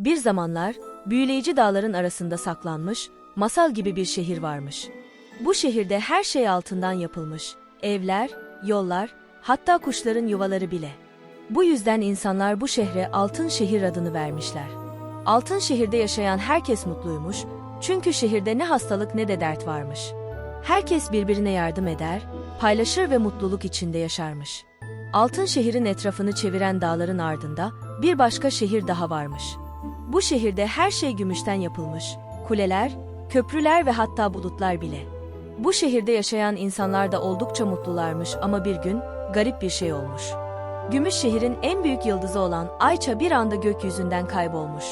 Bir zamanlar, büyüleyici dağların arasında saklanmış, masal gibi bir şehir varmış. Bu şehirde her şey altından yapılmış. Evler, yollar, hatta kuşların yuvaları bile. Bu yüzden insanlar bu şehre Altın Şehir adını vermişler. Altın Şehir'de yaşayan herkes mutluymuş, çünkü şehirde ne hastalık ne de dert varmış. Herkes birbirine yardım eder, paylaşır ve mutluluk içinde yaşarmış. Altın şehrin etrafını çeviren dağların ardında bir başka şehir daha varmış. Bu şehirde her şey gümüşten yapılmış. Kuleler, köprüler ve hatta bulutlar bile. Bu şehirde yaşayan insanlar da oldukça mutlularmış ama bir gün garip bir şey olmuş. Gümüş şehrin en büyük yıldızı olan Ayça bir anda gökyüzünden kaybolmuş.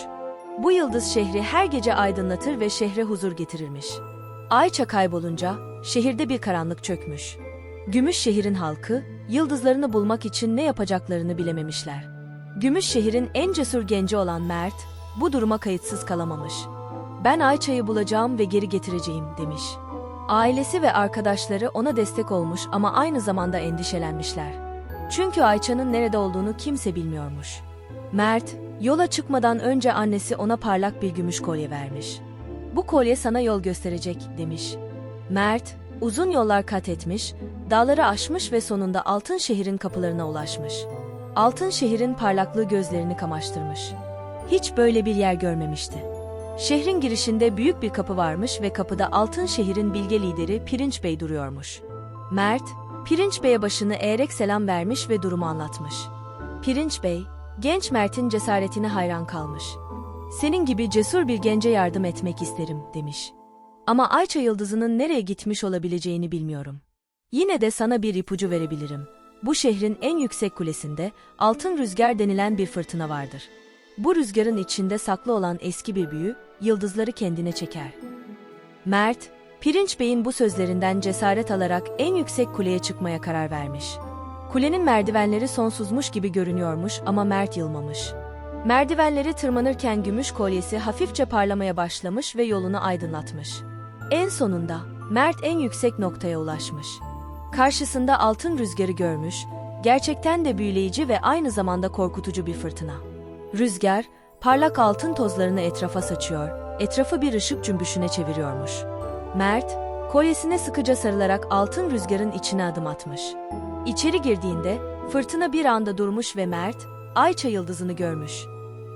Bu yıldız şehri her gece aydınlatır ve şehre huzur getirirmiş. Ayça kaybolunca şehirde bir karanlık çökmüş. Gümüş şehrin halkı yıldızlarını bulmak için ne yapacaklarını bilememişler. Gümüş şehrin en cesur genci olan Mert bu duruma kayıtsız kalamamış. Ben Ayça'yı bulacağım ve geri getireceğim demiş. Ailesi ve arkadaşları ona destek olmuş ama aynı zamanda endişelenmişler. Çünkü Ayça'nın nerede olduğunu kimse bilmiyormuş. Mert, yola çıkmadan önce annesi ona parlak bir gümüş kolye vermiş. Bu kolye sana yol gösterecek demiş. Mert, uzun yollar kat etmiş, dağları aşmış ve sonunda Altın Şehir'in kapılarına ulaşmış. Altın Şehir'in parlaklığı gözlerini kamaştırmış. Hiç böyle bir yer görmemişti. Şehrin girişinde büyük bir kapı varmış ve kapıda Altın Şehir'in bilge lideri Pirinç Bey duruyormuş. Mert, Pirinç Bey'e başını eğerek selam vermiş ve durumu anlatmış. Pirinç Bey, genç Mert'in cesaretine hayran kalmış. Senin gibi cesur bir gence yardım etmek isterim, demiş. Ama Ayça Yıldızı'nın nereye gitmiş olabileceğini bilmiyorum. Yine de sana bir ipucu verebilirim. Bu şehrin en yüksek kulesinde altın rüzgar denilen bir fırtına vardır. Bu rüzgarın içinde saklı olan eski bir büyü, yıldızları kendine çeker. Mert, Pirinç Bey'in bu sözlerinden cesaret alarak en yüksek kuleye çıkmaya karar vermiş. Kulenin merdivenleri sonsuzmuş gibi görünüyormuş ama Mert yılmamış. Merdivenleri tırmanırken gümüş kolyesi hafifçe parlamaya başlamış ve yolunu aydınlatmış. En sonunda Mert en yüksek noktaya ulaşmış. Karşısında altın rüzgarı görmüş, gerçekten de büyüleyici ve aynı zamanda korkutucu bir fırtına. Rüzgar, parlak altın tozlarını etrafa saçıyor, etrafı bir ışık cümbüşüne çeviriyormuş. Mert, kolyesine sıkıca sarılarak altın rüzgarın içine adım atmış. İçeri girdiğinde fırtına bir anda durmuş ve Mert, Ayça yıldızını görmüş.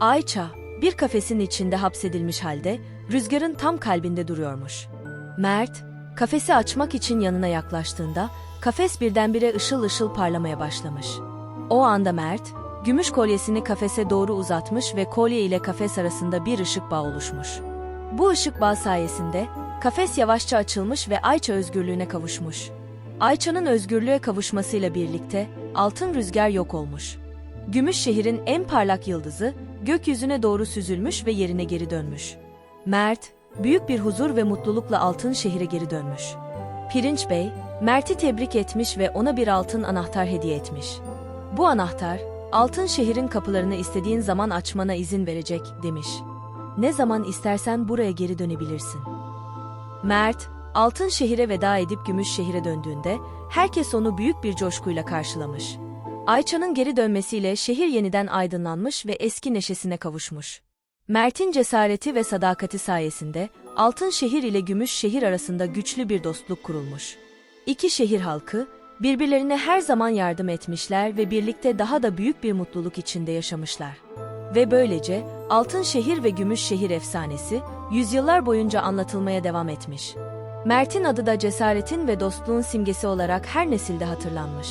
Ayça, bir kafesin içinde hapsedilmiş halde rüzgarın tam kalbinde duruyormuş. Mert, kafesi açmak için yanına yaklaştığında kafes birdenbire ışıl ışıl parlamaya başlamış. O anda Mert, gümüş kolyesini kafese doğru uzatmış ve kolye ile kafes arasında bir ışık bağı oluşmuş. Bu ışık bağı sayesinde kafes yavaşça açılmış ve Ayça özgürlüğüne kavuşmuş. Ayça'nın özgürlüğe kavuşmasıyla birlikte altın rüzgar yok olmuş. Gümüş şehrin en parlak yıldızı gökyüzüne doğru süzülmüş ve yerine geri dönmüş. Mert, büyük bir huzur ve mutlulukla altın şehire geri dönmüş. Pirinç Bey, Mert'i tebrik etmiş ve ona bir altın anahtar hediye etmiş. Bu anahtar, altın şehrin kapılarını istediğin zaman açmana izin verecek demiş. Ne zaman istersen buraya geri dönebilirsin. Mert, altın şehire veda edip gümüş şehire döndüğünde herkes onu büyük bir coşkuyla karşılamış. Ayça'nın geri dönmesiyle şehir yeniden aydınlanmış ve eski neşesine kavuşmuş. Mert'in cesareti ve sadakati sayesinde altın şehir ile gümüş şehir arasında güçlü bir dostluk kurulmuş. İki şehir halkı birbirlerine her zaman yardım etmişler ve birlikte daha da büyük bir mutluluk içinde yaşamışlar. Ve böylece altın şehir ve gümüş şehir efsanesi yüzyıllar boyunca anlatılmaya devam etmiş. Mert'in adı da cesaretin ve dostluğun simgesi olarak her nesilde hatırlanmış.